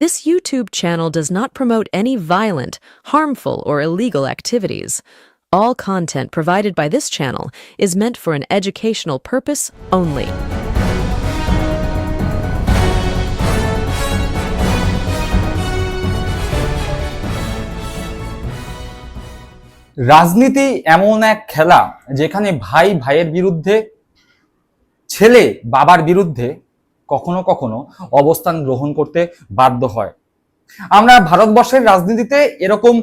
This YouTube channel does not promote any violent, harmful, or illegal activities. All content provided by this channel is meant for an educational purpose only. রাজনীতি এমন এক খেলা যেখানে ভাই ভাইয়ের বিরুদ্ধে ছেলে বাবার বিরুদ্ধে কখনো কখনো অবস্থান গ্রহণ করতে বাধ্য হয়। আমরা ভারতবর্ষের রাজনীতিতে এরকম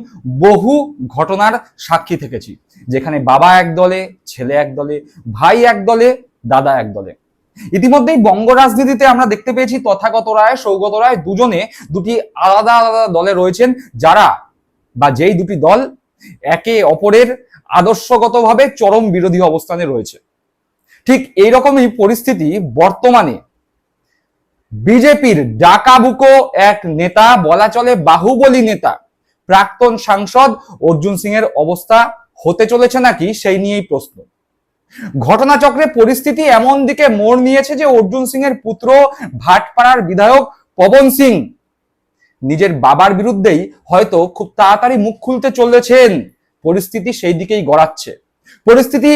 বহু ঘটনার সাক্ষী থেকেছি, যেখানে বাবা এক দলে, ছেলে এক দলে, ভাই এক দলে, দাদা এক দলে। ইতিমধ্যেই বঙ্গ রাজনীতিতে আমরা দেখতে পেয়েছি তথাগত রায়, সৌগত রায় দুজনে দুটি আলাদা আলাদা দলে রয়েছেন, যারা বা যেই দুটি দল একে অপরের আদর্শগতভাবে চরম বিরোধী অবস্থানে রয়েছে। ঠিক এইরকমই পরিস্থিতি বর্তমানে বিজেপির ডাকাবুকো এক নেতা, বলা চলে বাহুবলী নেতা। প্রাক্তন সাংসদ অর্জুন সিং এর অবস্থা হতে চলেছে নাকি সেই নিয়েই প্রশ্ন। ঘটনাচক্রে পরিস্থিতি এমন দিকে মোড় নিয়েছে যে অর্জুন সিং এর পুত্র, ভাটপাড়ার বিধায়ক পবন সিং নিজের বাবার বিরুদ্ধেই হয়তো খুব তাড়াতাড়ি মুখ খুলতে চলেছেন। পরিস্থিতি সেই দিকেই গড়াচ্ছে। পরিস্থিতি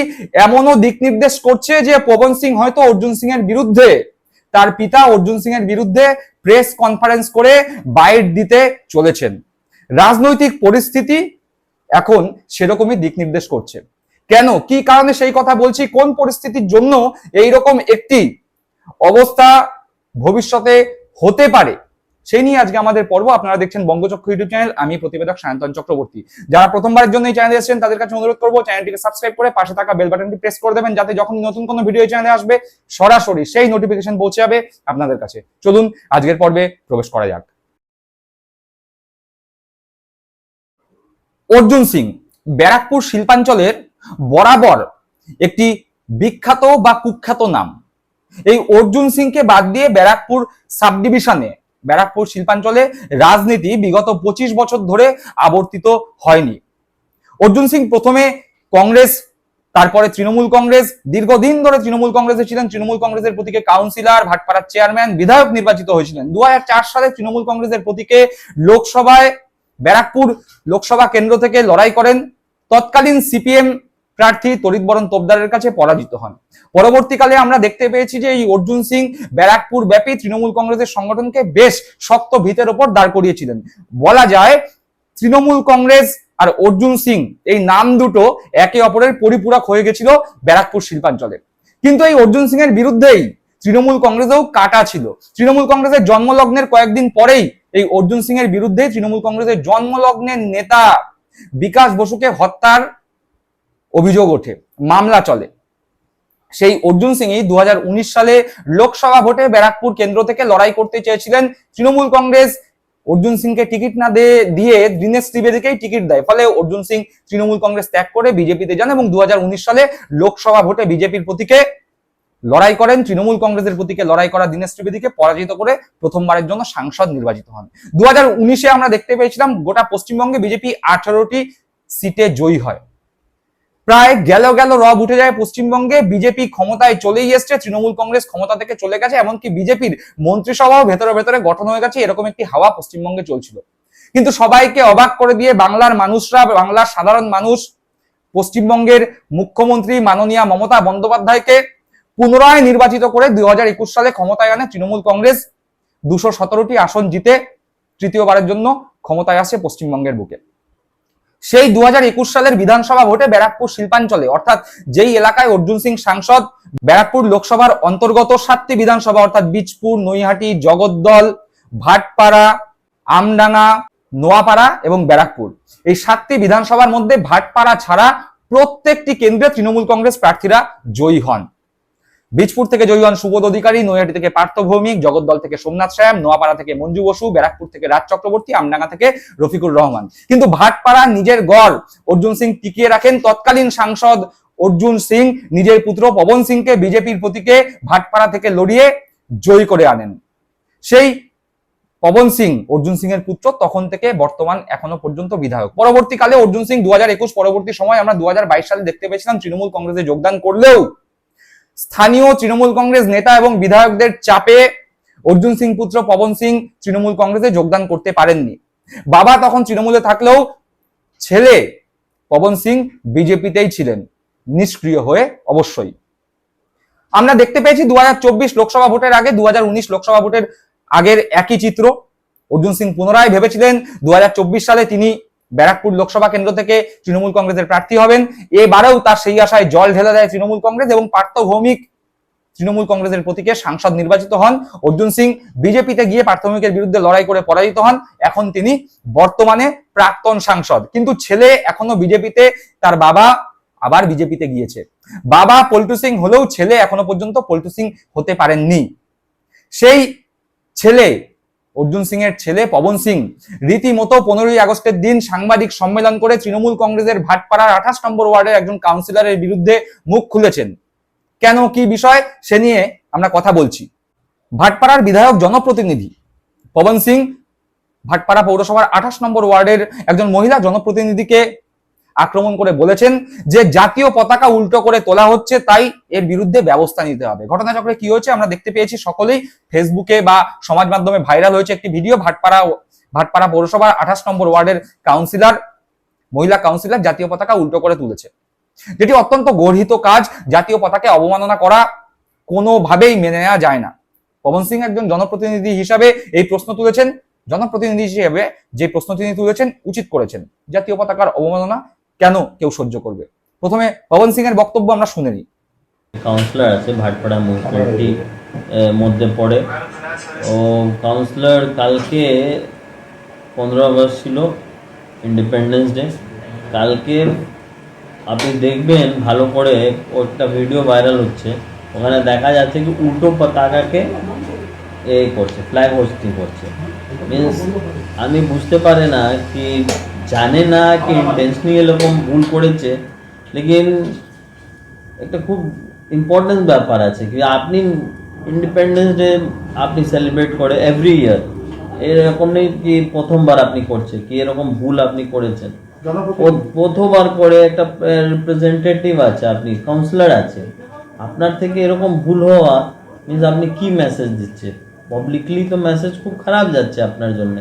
এমনও দিক নির্দেশ করছে যে পবন সিং হয়তো অর্জুন সিং এর বিরুদ্ধে তার পিতা অর্জুন সিং এর বিরুদ্ধে প্রেস কনফারেন্স করে বাইট দিতে চলেছেন। রাজনৈতিক পরিস্থিতি এখন সেরকমই দিক নির্দেশ করছে। কেন? কি কারণে সেই কথা বলছি? কোন পরিস্থিতির জন্য এইরকম একটি অবস্থা ভবিষ্যতে হতে পারে? সেই নিয়ে আজকে আমাদের পর্ব। আপনারা দেখছেন বঙ্গচক্র ইউটিউব চ্যানেল। আমি প্রতিবেদক সায়ন্তন চক্রবর্তী। যারা প্রথমবারের জন্য এই চ্যানেলে এসেছেন, তাদের কাছে অনুরোধ করব চ্যানেলটিকে সাবস্ক্রাইব করে পাশে থাকা বেল বাটনটি প্রেস করে দেবেন, যাতে যখন নতুন কোনো ভিডিও চ্যানেলে আসবে, সরাসরি সেই নোটিফিকেশন পৌঁছে যাবে আপনাদের কাছে। চলুন, আজকের পর্বে প্রবেশ করা যাক। অর্জুন সিং, ব্যারাকপুর শিল্পাঞ্চলের বরাবর একটি বিখ্যাত বা কুখ্যাত নাম। এই অর্জুন সিংকে বাদ দিয়ে ব্যারাকপুর সাব ডিভিশনে ব্যারাকপুর শিল্পাঞ্চলে রাজনীতি বিগত পঁচিশ বছর ধরে আবর্তিত হয়নি। অর্জুন সিং প্রথমে কংগ্রেস, তারপরে তৃণমূল কংগ্রেস, দীর্ঘদিন ধরে তৃণমূল কংগ্রেসে ছিলেন। তৃণমূল কংগ্রেসের প্রতীকে কাউন্সিলর, ভাটপাড়ার চেয়ারম্যান, বিধায়ক নির্বাচিত হয়েছিলেন। দু হাজার চার সালে তৃণমূল কংগ্রেসের প্রতীকে লোকসভায় ব্যারাকপুর লোকসভা কেন্দ্র থেকে লড়াই করেন। তৎকালীন সিপিএম প্রার্থী তরিতবরণ তোপদারের কাছে পরাজিত হন। পরবর্তীকালে আমরা দেখতে পেয়েছি যে এই অর্জুন সিং ব্যারাকপুর ব্যাপী তৃণমূল কংগ্রেসের সংগঠনকে বেশ শক্ত ভিতের ওপর দাঁড় করিয়েছিলেন। বলা যায়, তৃণমূল কংগ্রেস আর অর্জুন সিং এই নাম দুটো একে অপরের পরিপূরক হয়ে গেছিল ব্যারাকপুর শিল্পাঞ্চলে। কিন্তু এই অর্জুন সিং এর বিরুদ্ধেই তৃণমূল কংগ্রেসেও কাটা ছিল। তৃণমূল কংগ্রেসের জন্মলগ্নের কয়েকদিন পরেই এই অর্জুন সিং এর বিরুদ্ধে তৃণমূল কংগ্রেসের জন্মলগ্নের নেতা বিকাশ বসুকে হত্যার অভিযোগ ওঠে, মামলা চলে। সেই অর্জুন সিংই দু হাজার উনিশ সালে লোকসভা ভোটে ব্যারাকপুর কেন্দ্র থেকে লড়াই করতে চেয়েছিলেন তৃণমূল কংগ্রেস। অর্জুন সিংকে টিকিট না দিয়ে দীনেশ ত্রিবেদীকেই টিকিট দেয়। ফলে অর্জুন সিং তৃণমূল কংগ্রেস ত্যাগ করে বিজেপিতে যান এবং দু হাজার উনিশ সালে লোকসভা ভোটে বিজেপির প্রতীকে লড়াই করেন। তৃণমূল কংগ্রেসের প্রতীকে লড়াই করা দীনেশ ত্রিবেদীকে পরাজিত করে প্রথমবারের জন্য সাংসদ নির্বাচিত হন। দু আমরা দেখতে পেয়েছিলাম গোটা পশ্চিমবঙ্গে বিজেপি আঠারোটি সিটে জয়ী হয়। প্রায় গেল গেল রব উঠে যায় পশ্চিমবঙ্গে, বিজেপি ক্ষমতায় চলেই এসছে, তৃণমূল কংগ্রেস ক্ষমতা থেকে চলে গেছে, এমনকি বিজেপির মন্ত্রিসভাও ভেতরে ভেতরে গঠন হয়ে গেছে, এরকম একটি হাওয়া পশ্চিমবঙ্গে চলছিল। কিন্তু সবাইকে অবাক করে দিয়ে বাংলার মানুষরা, বাংলার সাধারণ মানুষ, পশ্চিমবঙ্গের মুখ্যমন্ত্রী মাননীয়া মমতা বন্দ্যোপাধ্যায়কে পুনরায় নির্বাচিত করে দু হাজার একুশ সালে ক্ষমতায় আনে তৃণমূল কংগ্রেস, দুশো সতেরোটি আসন জিতে তৃতীয়বারের জন্য ক্ষমতায় আসে পশ্চিমবঙ্গের বুকে। সেই দু হাজার একুশ সালের বিধানসভা ভোটে ব্যারাকপুর শিল্পাঞ্চলে, অর্থাৎ যেই এলাকায় অর্জুন সিং সাংসদ, ব্যারাকপুর লোকসভার অন্তর্গত সাতটি বিধানসভা, অর্থাৎ বীজপুর, নৈহাটি, জগদ্দল, ভাটপাড়া, আমডাঙ্গা, নোয়াপাড়া এবং ব্যারাকপুর। এই সাতটি বিধানসভার মধ্যে ভাটপাড়া ছাড়া প্রত্যেকটি কেন্দ্রে তৃণমূল কংগ্রেস প্রার্থীরা জয়ী হন। বীজপুর থেকে জয়ী হন সুবোধ অধিকারী, নৈহাটি থেকে পার্থ ভৌমিক, জগদ্দল থেকে সোমনাথ সায়াম নোয়াপাড়া থেকে মঞ্জু বসু, ব্যারাকপুর থেকে রাজ চক্রবর্তী, আমডাঙ্গা থেকে রফিকুর রহমান। কিন্তু ভাটপাড়া নিজের গড় অর্জুন সিং টিকিয়ে রাখেন তৎকালীন সাংসদ অর্জুন সিং, নিজের পুত্র পবন সিংকে বিজেপির প্রতীকে ভাটপাড়া থেকে লড়িয়ে জয়ী করে আনেন। সেই পবন সিং, অর্জুন সিং এর পুত্র, তখন থেকে বর্তমান এখনও পর্যন্ত বিধায়ক। পরবর্তীকালে অর্জুন সিং দু হাজার একুশ পরবর্তী সময় আমরা দু হাজার বাইশ সালে দেখতে পেয়েছিলাম, তৃণমূল কংগ্রেসে যোগদান করলেও স্থানীয় তৃণমূল কংগ্রেস নেতা এবং বিধায়কদের চাপে অর্জুন সিং পুত্র পবন সিং তৃণমূল কংগ্রেসে যোগদান করতে পারেননি। বাবা তখন তৃণমূলে থাকলেও ছেলে পবন সিং বিজেপিতেই ছিলেন, নিষ্ক্রিয় হয়ে অবশ্যই। আমরা দেখতে পেয়েছি দু হাজার চব্বিশ লোকসভা ভোটের আগে দু হাজার উনিশ লোকসভা ভোটের আগের একই চিত্র। অর্জুন সিং পুনরায় ভেবেছিলেন দু হাজার চব্বিশ সালে তিনি ব্যারাকপুর লোকসভা কেন্দ্র থেকে তৃণমূল কংগ্রেসের প্রার্থী হবেন। এবারেও তার সেই আশায় জল ঢেলে দেয় তৃণমূল কংগ্রেস এবং পার্থ ভৌমিক তৃণমূল কংগ্রেসের প্রতীকে সাংসদ নির্বাচিত হন। অর্জুন সিং বিজেপিতে গিয়ে পার্থ ভৌমিকের বিরুদ্ধে লড়াই করে পরাজিত হন। এখন তিনি বর্তমানে প্রাক্তন সাংসদ। কিন্তু ছেলে এখনও বিজেপিতে, তার বাবা আবার বিজেপিতে গিয়েছে। বাবা পল্টু সিং হলেও ছেলে এখনও পর্যন্ত পল্টু সিং হতে পারেননি। সেই ছেলে অর্জুন সিং এর ছেলে পবন সিং। রীতিমতো পনেরোই আগস্টের দিন সাংবাদিক সম্মেলন করে তৃণমূল কংগ্রেসের ভাটপাড়ার আঠাশ নম্বর ওয়ার্ডের একজন কাউন্সিলরের বিরুদ্ধে মুখ খুলেছেন। কেন, কি বিষয়, সে নিয়ে আমরা কথা বলছি। ভাটপাড়ার বিধায়ক জনপ্রতিনিধি পবন সিং ভাটপাড়া পৌরসভার আঠাশ নম্বর ওয়ার্ডের একজন মহিলা জনপ্রতিনিধিকে আক্রমণ করে বলেছেন যে জাতীয় পতাকা উল্টো করে তোলা হচ্ছে, তাই এর বিরুদ্ধে ব্যবস্থা নিতে হবে। ঘটনাচক্রে কি হয়েছে আমরা দেখতে পেয়েছি সকলেই। ফেসবুকে বা সমাজ মাধ্যমে ভাইরাল হয়েছে একটি ভিডিও। ভাটপাড়া ভাটপাড়া পৌরসভার আঠাশ নম্বর ওয়ার্ডের কাউন্সিলর, মহিলা কাউন্সিলর জাতীয় পতাকা উল্টো করে তুলেছে। যেটি অত্যন্ত গর্হিত কাজ। জাতীয় পতাকে অবমাননা করা কোনোভাবেই মেনে নেওয়া যায় না। পবন সিং একজন জনপ্রতিনিধি হিসাবে এই প্রশ্ন তুলেছেন। জনপ্রতিনিধি হিসেবে যে প্রশ্ন তিনি তুলেছেন, উচিত করেছেন। জাতীয় পতাকার অবমাননা কেন কেউ সহ্য করবে? প্রথমে পবন সিং এর বক্তব্য আমরা শুনে নিই। কাউন্সিলর আছে, ভাটপাড়া মিউনিসিপ্যালিটি মধ্যে পড়ে। ও কাউন্সিলর কালকে পনেরো আগস্ট ছিল ইন্ডিপেন্ডেন্স ডে কালকে আপনি দেখবেন ভালো করে ও একটা ভিডিও ভাইরাল হচ্ছে। ওখানে দেখা যাচ্ছে কি উল্টো পতাকাকে এ করছে ফ্ল্যাগ হোস্টিং করছে। মিন্স আমি বুঝতে পারে না কি জানে না কি ইন্টেনশনালি এরকম ভুল করেছে লেকিন একটা খুব ইম্পর্টেন্ট ব্যাপার আছে কি আপনি ইন্ডিপেন্ডেন্স ডে আপনি সেলিব্রেট করে এভরি ইয়ার এরকম নেই কি প্রথমবার আপনি করছে কি এরকম ভুল আপনি করেছেন? প্রথমবার করে একটা রিপ্রেজেন্টেটিভ আছে আপনি কাউন্সিলর আছে আপনার থেকে এরকম ভুল হওয়া মিনস আপনি কি মেসেজ দিচ্ছে? পাবলিকলি তো মেসেজ খুব খারাপ যাচ্ছে আপনার জন্য।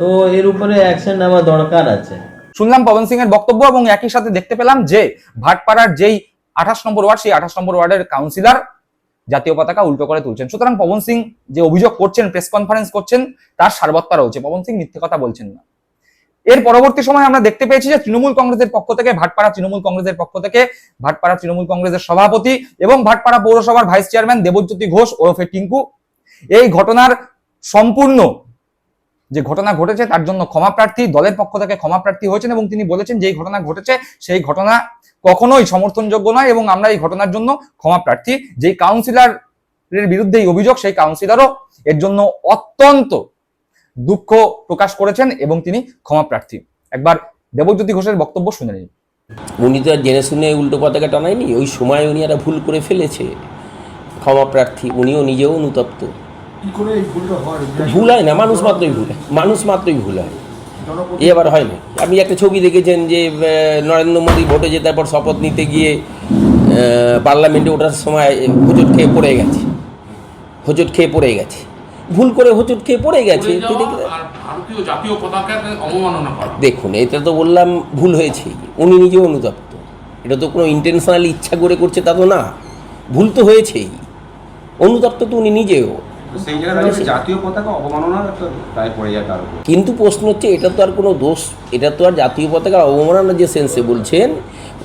তো এর উপরে অ্যাকশন নেওয়া দরকার আছে। শুনলাম পবন সিং এর বক্তব্য এবং একই সাথে দেখতে পেলাম যে ভাটপাড়ার যেই আঠাশ নম্বর ওয়ার্ড, সেই আঠাশ নম্বর ওয়ার্ডের কাউন্সিলর জাতীয় পতাকা উল্টো করে তুলছেন। সুতরাং পবন সিং যে অভিযোগ করছেন প্রেস কনফারেন্স করছেন, তার সারবত্তা রয়েছে। পবন সিং মিথ্যে কথা বলছেন না। এর পরবর্তী সময় আমরা দেখতে পেয়েছি যে তৃণমূল কংগ্রেসের পক্ষ থেকে ভাটপাড়া তৃণমূল কংগ্রেসের পক্ষ থেকে ভাটপাড়া তৃণমূল কংগ্রেসের সভাপতি এবং ভাটপাড়া পৌরসভার ভাইস চেয়ারম্যান দেবজ্যোতি ঘোষ ওরফে টিঙ্কু। এই ঘটনার সম্পূর্ণ যে ঘটনা ঘটেছে তার জন্য ক্ষমা প্রার্থী, দলের পক্ষ থেকে ক্ষমা প্রার্থী হয়েছেন এবং তিনি বলেছেন যে ঘটনা ঘটেছে, সেই ঘটনা কখনোই সমর্থনযোগ্য নয় এবং আমরা এই ঘটনার জন্য ক্ষমা প্রার্থী। যেই কাউন্সিলরের বিরুদ্ধে এই অভিযোগ, সেই কাউন্সিলরও এর জন্য অত্যন্ত দুঃখ প্রকাশ করেছেন এবং তিনি ক্ষমা প্রার্থী। একবার দেবজ্যোতি ঘোষের বক্তব্য শুনে নিন। উনি তো আর জেনে শুনে উল্টো পতাকা টানায়নি, ওই সময় উনি একটা ভুল করে ফেলেছে। ক্ষমা প্রার্থী, উনিও নিজেও অনুতপ্ত। করে এই ভুলটা হয়? ভুল হয় না মানুষ মাত্রই ভুল হয় মানুষ মাত্রই ভুল হয়। এ আবার হয় না। আপনি একটা ছবি দেখেছেন যে নরেন্দ্র মোদী ভোটে জেতার পর শপথ নিতে গিয়ে পার্লামেন্টে ওঠার সময় হোঁচট খেয়ে পড়ে গেছে। হোঁচট খেয়ে পড়ে গেছে। ভুল করে হোঁচট খেয়ে পড়ে গেছে। দেখুন এটা তো বললাম ভুল হয়েছে। উনি নিজেও অনুতপ্ত। এটা তো কোনো ইন্টেনশনালি ইচ্ছা করে করছে তা তো না। ভুল তো হয়েছেই। অনুতপ্ত তো উনি নিজেও। সেই জায়গায় জাতীয় পতাকা অবমাননার একটা দায় পড়ে যায় তার উপর। কিন্তু প্রশ্ন হচ্ছে এটা তো আর কোনো দোষ এটা তো আর জাতীয় পতাকা অবমাননা যে সেন্সে বলছেন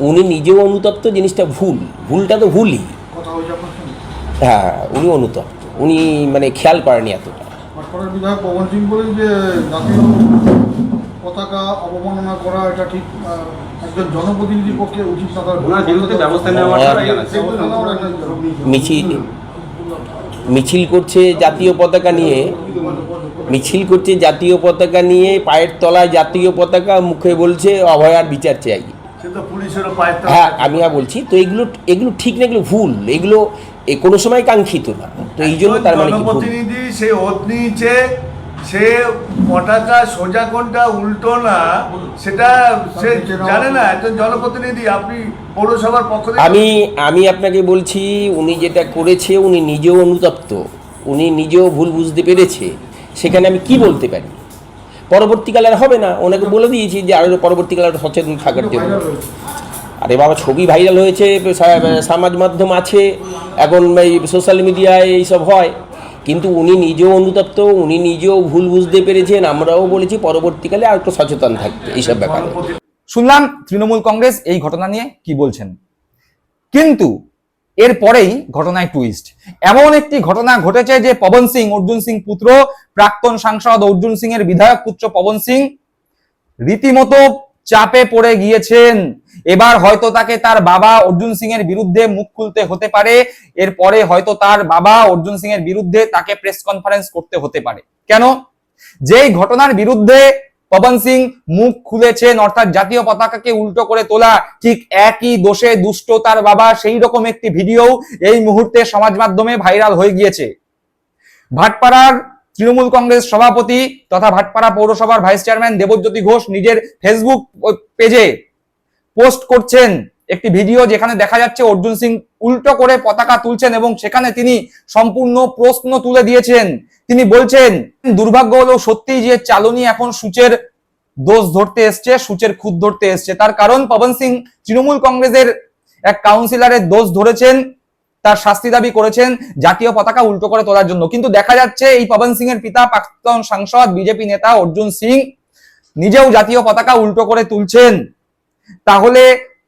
উনি নিজেও অনুতপ্ত জিনিসটা ভুল ভুলটা তো ভুলই। হ্যাঁ উনি অনুতপ্ত উনি মানে খেয়াল করেনি এতটা। বিধায়ক পবন সিং বলেন যে জাতীয় পতাকা অবমাননা করা এটা ঠিক একজন জনপ্রতিনিধির পক্ষে উচিত না তার বিরুদ্ধে ব্যবস্থা একটা মিছিল মিছিল করছে জাতীয় পতাকা নিয়ে। মিছিল করছে জাতীয় পতাকা নিয়ে পায়ের তলায় জাতীয় পতাকা মুখে বলছে অভয়ার বিচার চাই। হ্যাঁ আমি আর বলছি তো এগুলো এগুলো ঠিক না এগুলো ভুল। এগুলো কোনো সময় কাঙ্ক্ষিত না। তো এই জন্য তার মানে কি সে নিয়েছে সোজা কোনটা উল্টো না সেটা সে জানে না একজন জনপ্রতিনিধি আপনি পৌরসভার পক্ষ থেকে আমি আমি আপনাকে বলছি উনি যেটা করেছে উনি নিজেও অনুতপ্ত। উনি নিজেও ভুল বুঝতে পেরেছে। সেখানে আমি কি বলতে পারি? পরবর্তীকালে আর হবে না। ওনাকে বলে দিয়েছি যে আরও পরবর্তীকালে আরও সচেতন থাকার জন্য। আরে বাবা ছবি ভাইরাল হয়েছে সমাজ মাধ্যম আছে এখন এই সোশ্যাল মিডিয়ায় এইসব হয়। কিন্তু উনি নিজেও অনুতপ্ত, উনি নিজেও ভুল বুঝতে পেরেছেন, আমরাও বলেছি পরবর্তীকালে আর একটু সচেতন থাকতে, এইসব ব্যাপারে। শুনলাম তৃণমূল কংগ্রেস এই ঘটনা নিয়ে কি বলছেন। কিন্তু এরপরেই ঘটনায় টুইস্ট এমন একটি ঘটনা ঘটেছে যে পবন সিং, অর্জুন সিং পুত্র, প্রাক্তন সাংসদ অর্জুন সিং এর বিধায়ক পুত্র পবন সিং, রীতিমতো চাপে পড়ে গিয়েছেন। এবার হয়তো তাকে তার বাবা অর্জুন সিং এর বিরুদ্ধে মুখ খুলতে হতে পারে। এরপরে হয়তো তার বাবা অর্জুন সিং এর বিরুদ্ধে তাকে প্রেস কনফারেন্স করতে হতে পারে। কেন? যেই ঘটনার বিরুদ্ধে পবন সিং মুখ খুলেছেন, অর্থাৎ জাতীয় পতাকাকে উল্টো করে তোলা, ঠিক একই দোষে দুষ্ট তার বাবা, সেই রকম একটি ভিডিও এই মুহূর্তে সমাজ মাধ্যমে ভাইরাল হয়ে গিয়েছে। ভাটপাড়ার তৃণমূল কংগ্রেস সভাপতি তথা ভাটপাড়া পৌরসভার ভাইস চেয়ারম্যান দেবজ্যোতি ঘোষ নিজের ফেসবুক পেজে পোস্ট করছেন। একটি ভিডিও যেখানে দেখা যাচ্ছে অর্জুন সিং উল্টো করে পতাকা তুলছেন এবং সেখানে তিনি সম্পূর্ণ প্রশ্ন তুলে দিয়েছেন। তিনি বলছেন, দুর্ভাগ্য হলো সত্যি যে চালনী এখন সূচের দোষ ধরতে এসছে, সূচের খুদ ধরতে এসছে। তার কারণ পবন সিং তৃণমূল কংগ্রেসের এক কাউন্সিলরের দোষ ধরেছেন। তার শাস্তি দাবি করেছেন জাতীয় পতাকা উল্টো করে তোলার জন্য। কিন্তু দেখা যাচ্ছে এই পবন সিং এর পিতা, প্রাক্তন সাংসদ, বিজেপি নেতা অর্জুন সিং নিজেও জাতীয় পতাকা উল্টো করে তুলছেন। তাহলে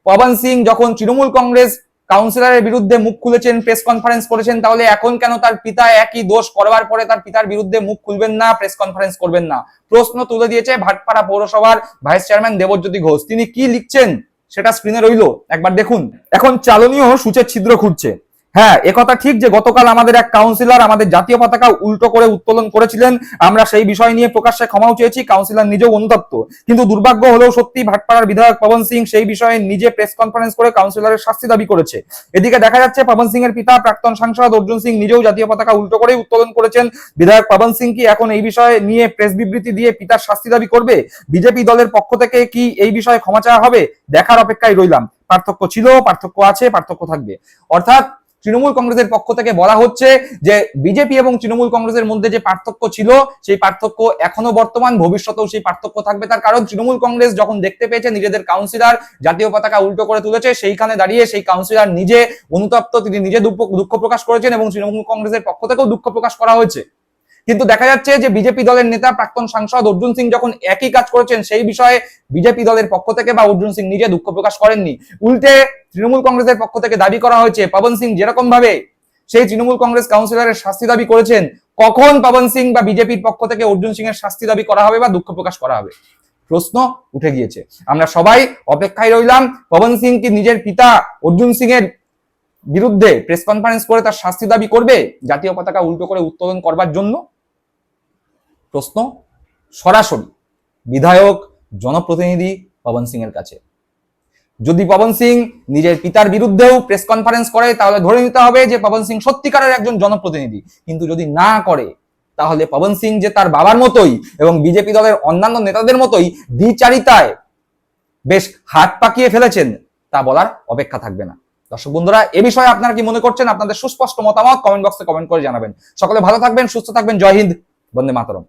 পবন সিং যখন তৃণমূল কংগ্রেস কাউন্সিলরের বিরুদ্ধে মুখ খুলেছেন, প্রেস কনফারেন্স করেছেন, তাহলে এখন কেন তার পিতা একই দোষ করবার পরে তার পিতার বিরুদ্ধে মুখ খুলবেন না, প্রেস কনফারেন্স করবেন না? প্রশ্ন তুলে দিয়েছে ভাটপাড়া পৌরসভার ভাইস চেয়ারম্যান দেবজ্যোতি ঘোষ। তিনি কি লিখছেন সেটা স্ক্রিনে রইল, একবার দেখুন। এখন চালনীয় সূচের ছিদ্র খুঁজছে। হ্যাঁ একথা ঠিক যে গতকাল আমাদের এক কাউন্সিলর আমাদের জাতীয় পতাকা উল্টো করে উত্তোলন করেছিলেন। আমরা সেই বিষয় নিয়ে প্রকাশ্যে ক্ষমাও চেয়েছি কাউন্সিলর নিজেও অনুতপ্ত। কিন্তু দুর্ভাগ্য হলেও সত্যি ভাটপাড়ার বিধায়ক পবন সিং সেই বিষয়ে নিজে প্রেস কনফারেন্স করে কাউন্সিলরের শাস্তি দাবি করেছে। এদিকে দেখা যাচ্ছে পবন সিং এর পিতা প্রাক্তন সাংসদ অর্জুন সিং নিজেও জাতীয় পতাকা উল্টো করেই উত্তোলন করেছেন। বিধায়ক পবন সিং কি এখন এই বিষয়ে নিয়ে প্রেস বিবৃতি দিয়ে পিতার শাস্তি দাবি করবে? বিজেপি দলের পক্ষ থেকে কি এই বিষয়ে ক্ষমা চাওয়া হবে? দেখার অপেক্ষায় রইলাম। পার্থক্য ছিল, পার্থক্য আছে, পার্থক্য থাকবে। অর্থাৎ তৃণমূল কংগ্রেসের পক্ষ থেকে বলা হচ্ছে যে বিজেপি এবং তৃণমূল কংগ্রেসের মধ্যে যে পার্থক্য ছিল, সেই পার্থক্য এখনও বর্তমান, ভবিষ্যতেও সেই পার্থক্য থাকবে। তার কারণ তৃণমূল কংগ্রেস যখন দেখতে পেয়েছে, নিজেদের কাউন্সিলর জাতীয় পতাকা উল্টো করে তুলেছে, সেইখানে দাঁড়িয়ে সেই কাউন্সিলর নিজে অনুতপ্ত, তিনি নিজে দুঃখ প্রকাশ করেছেন এবং তৃণমূল কংগ্রেসের পক্ষ থেকেও দুঃখ প্রকাশ করা হয়েছে। কিন্তু দেখা যাচ্ছে যে বিজেপি দলের নেতা প্রাক্তন সাংসদ অর্জুন সিং যখন একই কাজ করেছেন, সেই বিষয়ে বিজেপি দলের পক্ষ থেকে বা অর্জুন সিং নিজে দুঃখ প্রকাশ করেননি। উল্টে তৃণমূল কংগ্রেসের পক্ষ থেকে দাবি করা হয়েছে, পবন সিং যেরকম ভাবে সেই তৃণমূল কংগ্রেস কাউন্সিলরের শাস্তি দাবি করেছেন, কখন পবন সিং বা বিজেপির পক্ষ থেকে অর্জুন সিং এর শাস্তি দাবি করা হবে বা দুঃখ প্রকাশ করা হবে? প্রশ্ন উঠে গিয়েছে। আমরা সবাই অপেক্ষায় রইলাম, পবন সিং কি নিজের পিতা অর্জুন সিং এর বিরুদ্ধে প্রেস কনফারেন্স করে তার শাস্তি দাবি করবে? জাতীয় পতাকা উল্টো করে উত্তোলন করবার জন্য? প্রশ্ন সরাসরি বিধায়ক, জনপ্রতিনিধি পবন সিং এর কাছে। যদি পবন সিং নিজের পিতার বিরুদ্ধেও প্রেস কনফারেন্স করে, তাহলে ধরে নিতে হবে যে পবন সিং সত্যিকারের একজন জনপ্রতিনিধি। কিন্তু যদি না করে, তাহলে পবন সিং যে তার বাবার মতোই এবং বিজেপি দলের অন্যান্য নেতাদের মতোই দ্বিচারিতায় বেশ হাত পাকিয়ে ফেলেছেন, তা বলার অপেক্ষা থাকবে না। দর্শক বন্ধুরা, এ বিষয়ে আপনারা কি মনে করছেন? আপনাদের সুস্পষ্ট মতামত কমেন্ট বক্সে কমেন্ট করে জানাবেন। সকলে ভালো থাকবেন, সুস্থ থাকবেন। জয় হিন্দ, বন্দে মাতরম।